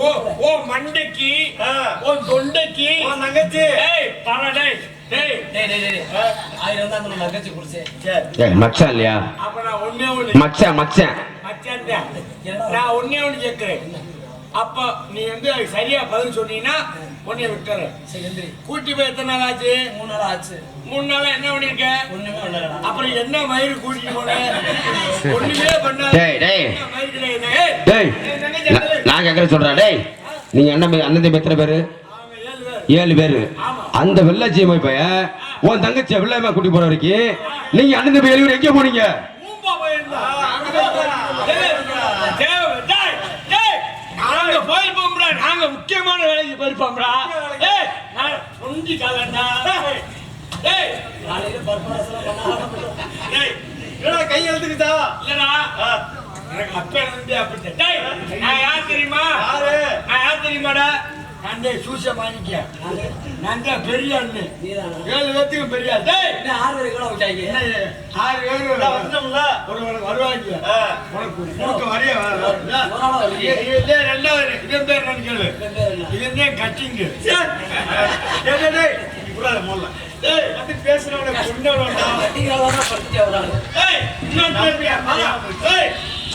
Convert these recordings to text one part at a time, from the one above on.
ஓ ஓ மண்டைக்கு ஆ. ஓ தொண்டைக்கு. உன் தங்கச்சி ஏய் பாரு டேய் டேய் டேய். ஆயிரம் தான் அந்த நகைச்சு குடிச்சேன். சரி. ஏய் மச்சான் இல்லையா? அப்ப நான் ஒண்ணே ஒண்ணு மச்சான் மச்சான் மச்சான் தான். நான் ஒண்ணே ஒண்ணு கேட்கிறேன் அப்ப நீ வந்து சரியா பதில் சொன்னீங்கன்னா சரி எந்திரி. கூட்டி போய் எத்தனை நாள் ஆச்சு? மூணு நாள் ஆச்சு. மூணு நாளா என்ன பண்ணிருக்க? அப்புறம் என்ன மயிறு கூட்டிட்டு போன? ஒண்ணுமே பண்ணாத. டேய்? ஏய், நான் கேட்கற சொல்றேன். டேய் நீங்க அண்ணன் அண்ணன் தம்பி எத்தனை பேரு? ஏழு பேர். அந்த வெள்ளாச்சியம்மா பையன் உன் தங்கச்சி வெள்ளாயமா கூட்டி போற வரைக்கும் நீங்க அண்ணன் தம்பி ஏழு பேர் எங்க போனீங்க? முக்கியமான வேலைக்கு போயிருப்போம்டா. ஏய் நான் சொந்தி காலண்டா. டேய், டேய் காலையில பர்பாரசெல்லாம் பண்ணாலும் டேய் என்னடா கை எழுத்துக்கிட்டா இல்லடா. எனக்கு அப்ப இருந்து அப்படி நான் யார் தெரியுமா? நான் யார் தெரியுமாடா? நான் சூச மாணிக்க. நான் தான் பெரிய அண்ணு? ஏழு பேத்துக்கும் பெரிய ஆறு வரை கூட விட்டாங்க? ஆறு பேர். நான் வந்துட்டோம்ல? ஒரு வருவாங்க. உனக்கு கொடுக்க வரைய. ரெண்டாவது இதன் பேர் என்னன்னு கேளு. பேர்? இதன் பேர் கட்டிங்கு. முதல்ல. வந்து பேசுறவன கொண்டவனா கட்டிங்கால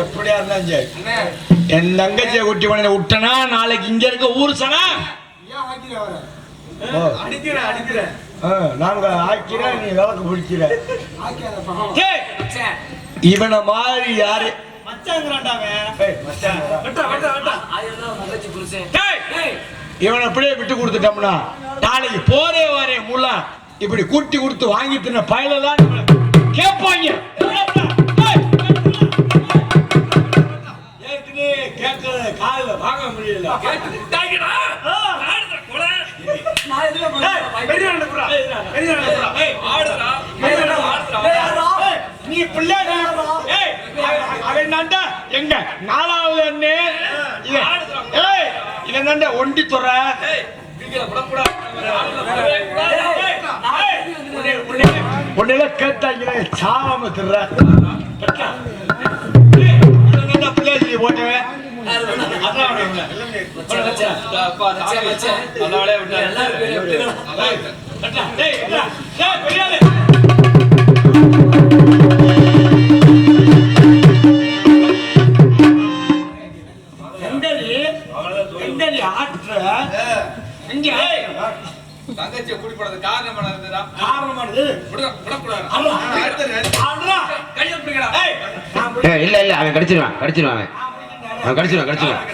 எப்படியா இருந்தாலும் சரி. என் தங்கச்சியை குட்டி பண்ண விட்டனா நாளைக்கு இங்க இருக்க ஊர் சனா? நாங்க ஆக்கிற நீ விளக்கு பிடிக்கிற. இவனை மாதிரி யாரு? இவனை அப்படியே விட்டு கொடுத்துட்டோம்னா நாளைக்கு போறே வரே முல்லா இப்படி கூட்டி கொடுத்து வாங்கி தின்ன பயலெல்லாம் நம்மள கேட்பாங்க ஆடுறா. ஏய், ஆடுறா. ஏய், ஆடுறா. ஏய், நீ பிள்ளை ஏய் அவன் தாண்டா எங்க? நாலாவது அண்ணே. இவன். தாண்டா ஒண்டி துற உன்னையில கேட்டாங்களே சாவாம திர்ற. போட்டவன்? அதான் அவனை தங்கச்சியை காரணம் காரணமானது? விட- விடக்கூடாது. நான் இல்ல இல்ல அவன் கடிச்சிருவான் கடிச்சிருவான் அவன் அவன் கடிச்சிருவான் கடிச்சிருவான்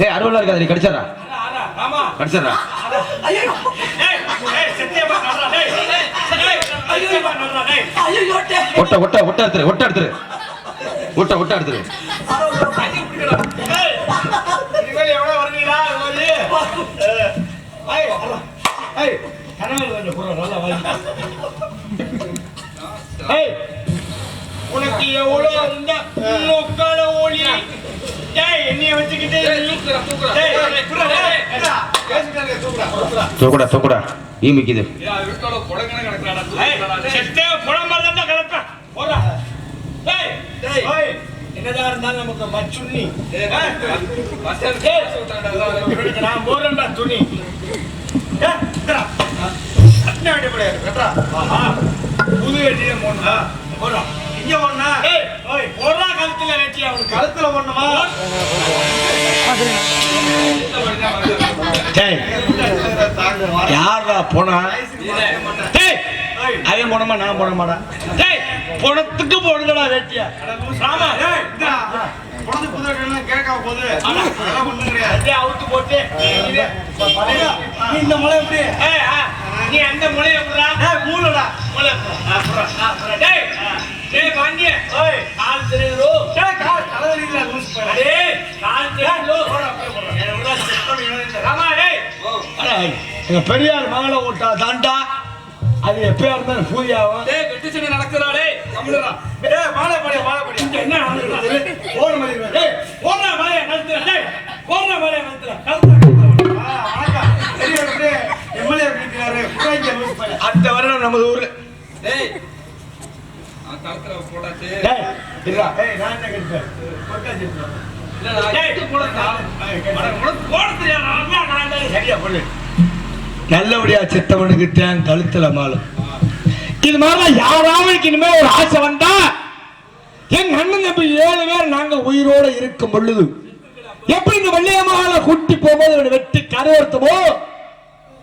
ஏய் அருவலா இருக்காது நீ கடிச்சிடறா ஆடா, ஆடா. கடிச்சிடறா ஐயோ, ஏய், ஏய், சத்தியமா நடுறா, டேய். டேய், சத்தியமா நடுறா, டேய். ஐயோ, டேய். ஒட்ட ஒட்ட ஒட்ட எடுத்துரு ஒட்ட எடுத்துரு ஒட்ட ஒட்ட எடுத்துரு எவ்வளவு ஏய், கனவுல ஏய், உனக்கு எவ்வளவு இருந்தா உக்கால ஓலி தூக்குடா, தூக்குடா. டேய். ஏய், என்னதான் இருந்தாலும் நமக்கு மச்சுண்ணி. நான் போறேன்டா துணி. புது வெட்டியே போடணுமா போடுறா. இங்க ஓய் போடுறா. கழுத்துல வெட்டி அவனுக்கு கழுத்துல ஒண்ணுமா? யாரா போனா? அவன் போனமா நான் போன மாட்டா டேய் பணத்துக்கு போடுங்கடா வேட்டியா. இந்தா. குழந்தை குதிரை கேட்காம போகுது. அவுத்து போட்டு இந்த மலை எப்படி நீ அந்த முளைய புறா. ஏ பாண்டிய ஓய் கால் தெரியுது ஏ கால் தலைவலி இல்ல லூஸ் பண்ணு அடே கால் தெரியுது போடா போடா என்ன உடா செத்தம் பெரியார் மகள ஓட்டா தாண்டா. அது எப்பயா இருந்தாலும் பூஜையாகும் டேய் வெட்டு சண்டை நடக்குறாளே தமிழரா. டேய் மாலை படி மாலை படி இங்க என்ன நடக்குது ஓடு மாதிரி டேய் ஓடுற மாலைய நடத்துற டேய். ஓடுற மாலைய நடத்துற நடத்துற ஆ நல்லபடியா செத்தவனுக்கு தேன் கழுத்துல மாலும். இது மாதிரிலாம் யாராவது இனிமே ஒரு ஆசை வந்தா? என் அண்ணன் தம்பி ஏழு பேர் நாங்க உயிரோட இருக்கும் பொழுது. எப்படி இந்த வெள்ளையம்மாவை கூட்டி போகும்போது வெட்டி கருவறுத்தமோ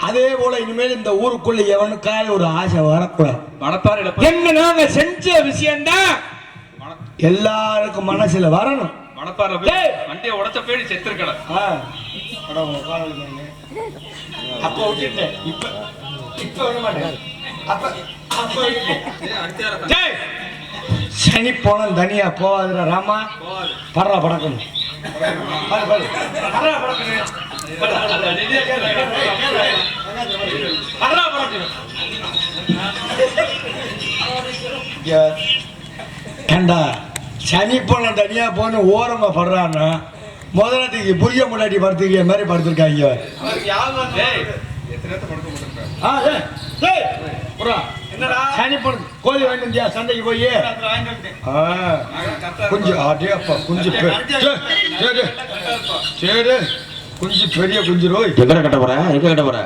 அதே போல இனிமேல் இந்த ஊருக்குள்ள எவனுக்காக ஒரு ஆசை வரக்கூடாது. மணப்பாறையில என்ன நாங்க செஞ்ச விஷயம்தான் எல்லாருக்கும் மனசுல வரணும். மணப்பாறை டேய். வண்டியை உடைச்ச பேடி செத்துருக்கல. அப்ப விட்டுட்டேன் இப்ப இப்ப விட மாட்டேன். அப்ப அப்ப விட்டுட்டேன். டேய், சனி போனம் தனியா போவாதுடா ராமா. படுறா படக்கணும் கண்டா ஏண்டா சனி போன தனியா போன ஓரமா படுறான்னா முதலத்துக்கு புரிய முன்னாடி படுத்துக்கிற மாதிரி படுத்திருக்காங்க. கோழி வாங்கிட்டு சந்தைக்கு போய்? கொஞ்சம் வாங்கிட்டு குஞ்சு அப்பா குஞ்சு சரி சரி குஞ்சு பெரிய குஞ்சு ரோய் எங்கட கட்ட போற எங்க கட்ட போற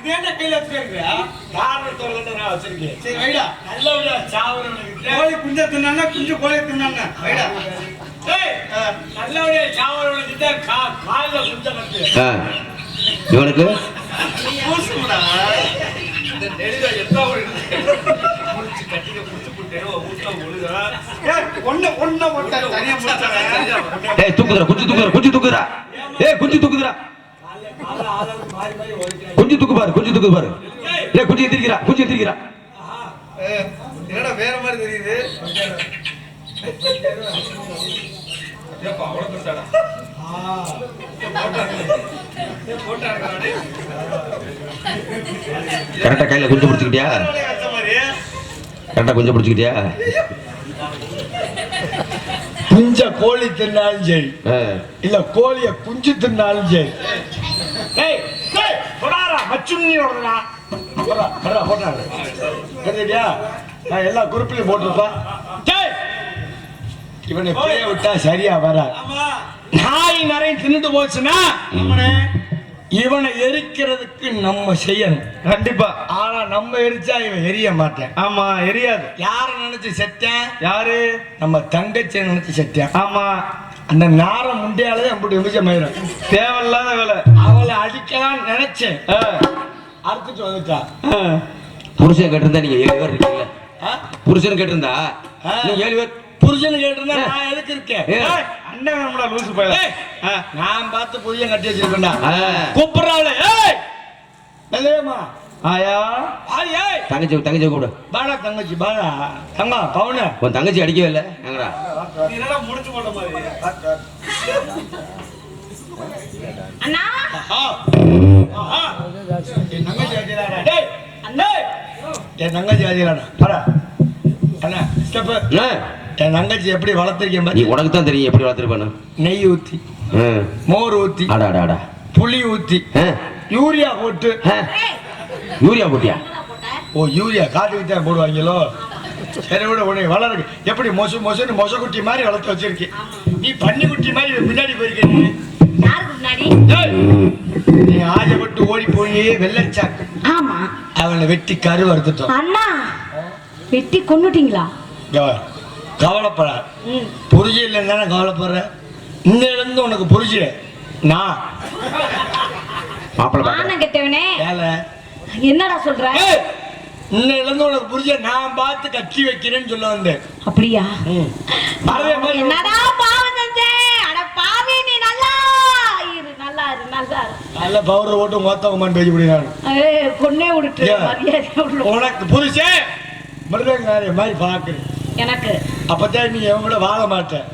இது என்ன கையில வச்சிருக்கியா காரணத்தோட நான் வச்சிருக்கேன் சரி, வைடா. நல்லபடியா சாவரவனுக்கு கோழி குஞ்சை தின்னான்னா, குஞ்சு கோழியை தின்னான்னா. வைடா. ஏய், நல்லபடியா தான் கா- கால்ல குஞ்ச ஆ. இவனுக்கு பூசுங்கடா. இந்த நெடுக எத்தா ஓடிடுது முடிச்சு கட்டிக்க முடிச்சு போட்டு ஊட்ட ஒழுகா ஏய், ஒண்ணு- ஒண்ணை ஒட்டை தனியா முடிச்சாங்க. ஏய் தூக்குதுடா குஞ்சு தூக்குதுடா குஞ்சு தூக்குதுடா ஏய் குஞ்சு தூக்குதுடா. குஞ்சு தூக்கு பாரு குஞ்சு தூக்கு பாரு ஏய் குஞ்சு எத்திரிக்கிறா குஞ்சு எத்திரிக்கிறா என்னடா வேற மாதிரி தெரியுது? கரெக்டா கையில குஞ்சு பிடிச்சிக்கிட்டியா? கரெக்டா குஞ்சு பிடிச்சிக்கிட்டியா? குஞ்ச கோழி தின்னாலும் சரி ஆ. இல்ல கோழிய குஞ்சு தின்னாலும் சரி. நான் எல்லா குரூப்லயும் போட்டிருப்பேன். டேய் இவனை பேய விட்டா சரியா வர ஆமா. நாய் நிறைய தின்னுட்டு போச்சுன்னா. இவனை எரிக்கிறதுக்கு நம்ம செய்யணும். கண்டிப்பா. ஆனா நம்ம எரிச்சா இவன் எரிய மாட்டேன். ஆமா எரியாது. யார நினைச்சு செத்தேன்? யாரு? நம்ம தங்கச்சியை நினைச்சு செத்தேன். ஆமா. அந்த நாரம் முண்டியாலே அப்படி நிமிஷமாயிரும் தேவையில்லாத வேலை. அவளை அடிக்கலாம் நினைச்சேன். ஆ, அறுத்துட்டு வந்துட்டா. ஆ. புருஷன் கேட்டிருந்தா நீங்க ஏழு பேர் இருக்கீங்களா? ஆ? புருஷன் கேட்டிருந்தா? ஏழு பேர். புருஷனு கேட்டிருந்தா நான் எதுக்கு இருக்கேன்? அண்ணன் நம்மளா லூசு போயில. ஏய், நான் பார்த்து புருஷன் கட்டி வச்சிருக்கேன்டா. ஆ. கூப்பிடுறாள் ஏய்! நல்லேம்மா ஆயா? ஆய் ஏய்! தங்கச்சி தங்கச்சி கூட பாடா தங்கச்சி பாடா தங்கா பவுன. உன் தங்கச்சி அடிக்கவே இல்லை. எங்கடா? நீ என்னடா முடிச்சு போட்ட மாதிரி? அண்ணா? என் தங்கச்சி அடிக்கிறாடா டேய் அண்ணே என் தங்கச்சி அடிக்கிறாடா பாடா அண்ணா ஸ்டெப் ஆ. என் தங்கச்சி எப்படி வளர்த்துருக்கேன் நீ உனக்கு தான் தெரியும் எப்படி வளர்த்துருப்பானு நெய் ஊத்தி ஆ. மோர் ஆடா ஆடா புளி ஊத்தி ஆ. யூரியா போட்டு. யூரியா போட்டியா? ஓ யூரியா காட்டுக்கு தான் போடுவாங்களோ? சரி விட உடனே வளருக்கு. எப்படி மொசு மொசுன்னு மொச குட்டி மாதிரி வளர்த்து வச்சிருக்கேன். நீ பன்னி குட்டி மாதிரி முன்னாடி ஏய், நீ ஆசைப்பட்டு ஓடி போய் வெள்ளச்சாக்கு. ஆமா. அவனை வெட்டி கரு வறுத்துட்டோம் அண்ணா வெட்டி கொன்னுட்டீங்களா? இங்க வா. கவலைப்பட ம் புரிஜ இல்லைன்னு தானே கவலைப்படுற இன்னிலிருந்து உனக்கு புரிஜ நான் மாப்பிள்ளை என்னடா சொல்ற? இன்னிலிருந்து உனக்கு புரிஜ நான் பார்த்து கட்டி வைக்கிறேன்னு சொல்ல வந்தேன். அப்படியா? என்னடா பாவம் செஞ்சேன் அட பாவி நீ நல்லா இரு. நல்லா இரு நல்லா இரு. நல்ல பவுடர் போட்டு மொத்தவமான்னு பேசி முடியாது கொன்னே விடுட்டு ஏன்? மரியாதை விடு. உனக்கு புருஷே மிருதங்காரிய மாதிரி பார்க்குறேன். எனக்கு அப்பதான் நீ எவன் கூட வாழ மாட்டேன்.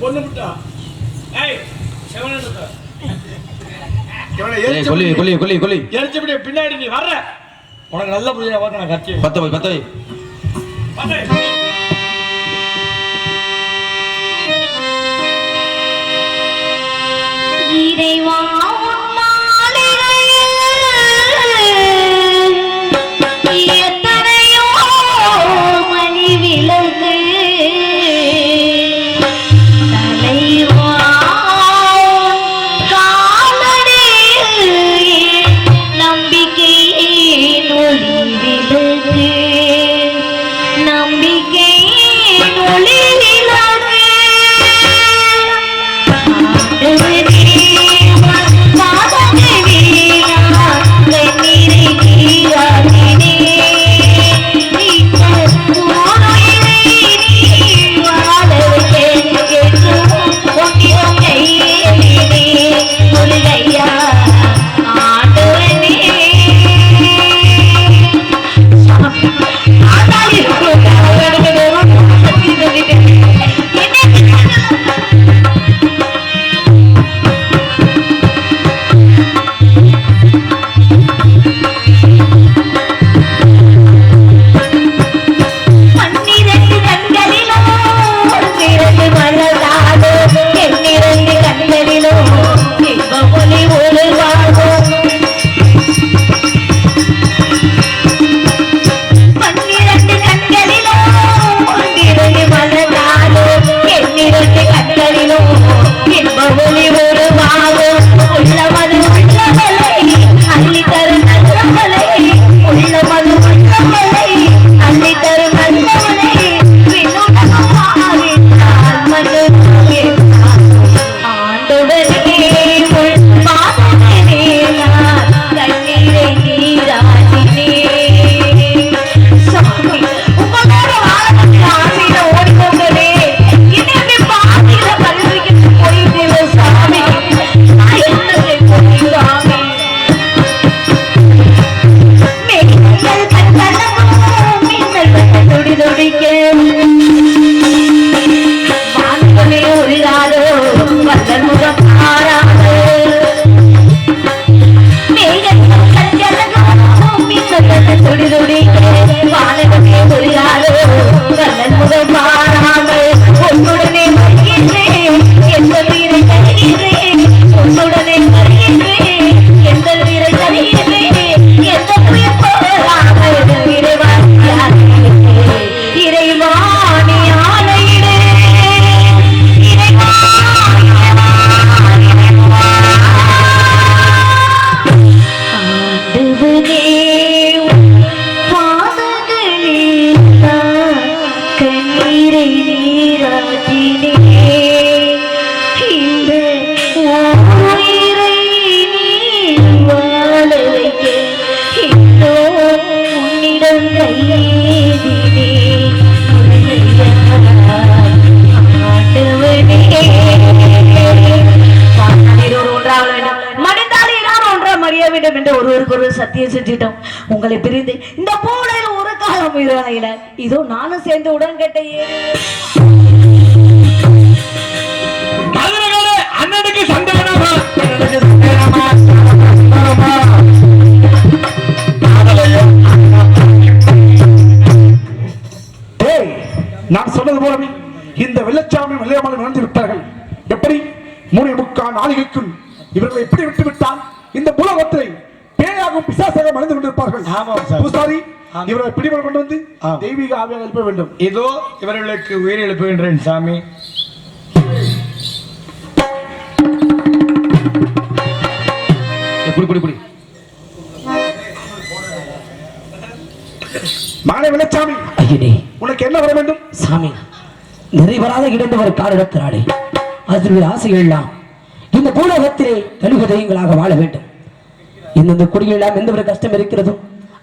பொண்ணு விட்டா. ஏய் கொல்லி கொல்லி கொல்லி கொல்லி. எரிச்சபடி பின்னாடி நீ வர்ற. உனக்கு நல்ல புரியுதா பார்த்து நான் கட்சி பத்த வை பத்த வை செஞ்சிட்டோம் உங்களை பிரிந்து இந்த பூனையில ஒரு காலம் உயிரானையில இதோ நானும் சேர்ந்து உடன்கட்டை ஏறி மதுரகாரே, அண்ணனுக்கு நான் சொன்னது போலவே இந்த வெள்ளச்சாமி வெள்ளையம்மாள் நுழைந்து விட்டார்கள். எப்படி? மூணு முக்கால் நாளிகைக்குள் இவர்களை எப்படி விட்டு விட்டால் இந்த புலகத்தை பேயாகும் பிசாசாக மறைந்து கொண்டிருப்பார்கள். ஆமாம் சார். பூசாரி இவரை பிடிபட கொண்டு வந்து. தெய்வீக ஆவியாக எழுப்ப வேண்டும். இதோ இவர்களுக்கு உயிர் எழுப்புகின்றேன் சாமி. குடி குடி குடி மகனே வெள்ளச்சாமி ஐயனே. உனக்கு என்ன வர வேண்டும்? சாமி நிறைவராத இடந்தவர் காரிடத்தினாலே அதனுடைய ஆசைகள் எல்லாம் இந்த பூலகத்திலே கழுகுதயங்களாக வாழ வேண்டும். இந்தந்த குடியெல்லாம் எந்த ஒரு கஷ்டம் இருக்கிறதோ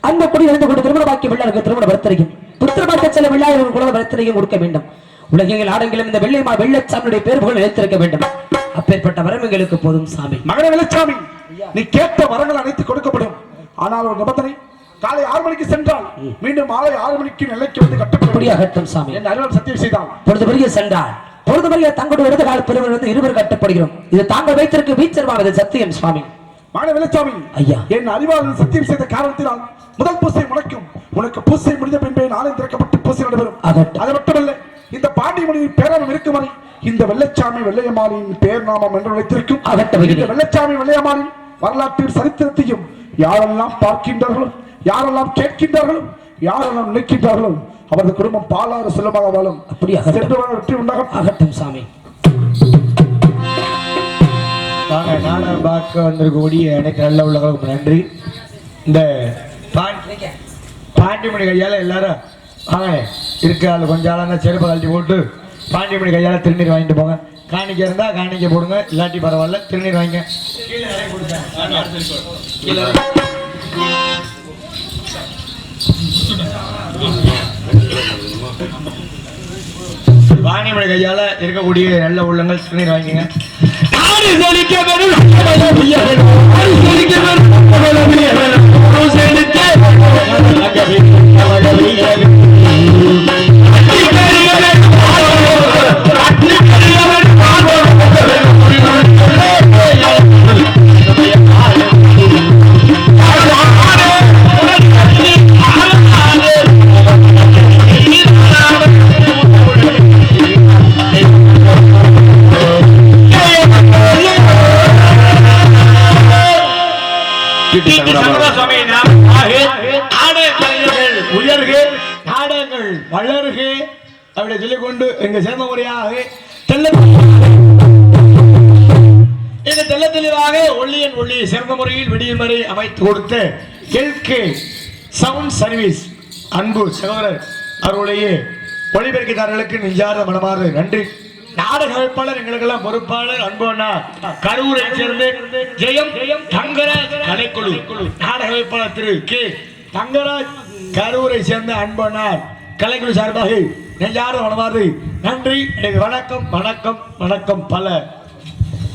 அந்த குடியிலிருந்து கொண்டு திருமண பாக்கிய பிள்ளைகளுக்கு திருமண பர்த்தனையும் புத்திர பாக்கிய சில பிள்ளைகளுக்கு குல பர்த்தனையும் கொடுக்க வேண்டும். உலகங்கள் ஆடங்களும் இந்த வெள்ளைமா வெள்ளச்சாமியுடைய பேர் புகழ் நிலைத்திருக்க வேண்டும். அப்பேற்பட்ட வரமெங்களுக்கு போதும் சாமி. மகனே வெள்ளச்சாமி நீ கேட்ட வரங்கள் அனைத்து கொடுக்கப்படும். ஆனால் ஒரு நிபந்தனை காலை ஆறு மணிக்கு சென்றால் மீண்டும் மாலை ஆறு மணிக்கு நிலைக்கு வந்து கட்டப்படும். அப்படியாகட்டும் சாமி. என் அலுவலர் சத்தியம் செய்தான் பொழுது பெரிய சென்றார் பொழுது பெரிய தங்களுடைய இடது கால வந்து இருவர் கட்டப்படுகிறோம். இது தாங்கள் வைத்திருக்க வீச்சர்வானது சத்தியம் சுவாமி மான வெள்ளச்சாமி ஐயா. என் அறிவாளன் சத்தியம் செய்த காரணத்தினால் முதல் பூசை முளைக்கும் உனக்கு பூசை முடிந்த பின்பே நாளை திறக்கப்பட்டு பூசை நடைபெறும். அது மட்டுமல்ல இந்த பாண்டியமணியின் பேரவம் இருக்கும் வரை இந்த வெள்ளச்சாமி வெள்ளையம்மாளின் பேர் நாமம் என்று நினைத்திருக்கும் இந்த. வெள்ளச்சாமி வெள்ளையம்மாளின் வரலாற்றின் சரித்திரத்தையும் யாரெல்லாம் பார்க்கின்றார்களோ யாரெல்லாம் கேட்கின்றார்களோ யாரெல்லாம் நினைக்கின்றார்களோ அவரது குடும்பம் பாலாறு செல்வமாக வாழும் அப்படியா? சென்று வெற்றி உண்டாகும் ஆகட்டும் சாமி வாங்க நாடகம் பார்க்க வந்திருக்கக்கூடிய எனக்கு நல்ல உள்ளவர்களுக்கு நன்றி. இந்த பாண்டி பாண்டிமணி கையால் எல்லாரும் வாங்க இருக்க ஆள் கொஞ்சம் ஆளாக செருப்பை கழட்டி போட்டு பாண்டிமணி கையால் திருநீர் வாங்கிட்டு போங்க. காணிக்க இருந்தால் காணிக்க போடுங்க இல்லாட்டி பரவாயில்ல திருநீர் வாங்க. கீழே வாணிமணி கையால இருக்கக்கூடிய நல்ல உள்ளங்கள் திருநீர் வாங்கிங்க. ஆறு செழிக்க வேணும். செழிக்க வேணும். இந்த தெல்ல தெளிவாக ஒல்லியன் ஒல்லி சிறந்த முறையில் விடியும் அமைத்து கொடுத்த எல்கே சவுண்ட் சர்வீஸ் அன்பு சகோதரர் அவருடைய ஒளிபெருக்கிதாரர்களுக்கு நெஞ்சார்ந்த மனமார்ந்த நன்றி. நாடக அமைப்பாளர் எங்களுக்கெல்லாம் பொறுப்பாளர் அன்போனா கரூரை சேர்ந்து ஜெயம் ஜெயம் தங்கராஜ் கலைக்குழு. நாடக அமைப்பாளர் திரு கே தங்கராஜ் கரூரை சேர்ந்த அன்பனார் கலைக்குழு சார்பாக நெஞ்சார்ந்த மனமார்ந்த நன்றி. வணக்கம் வணக்கம் வணக்கம் பல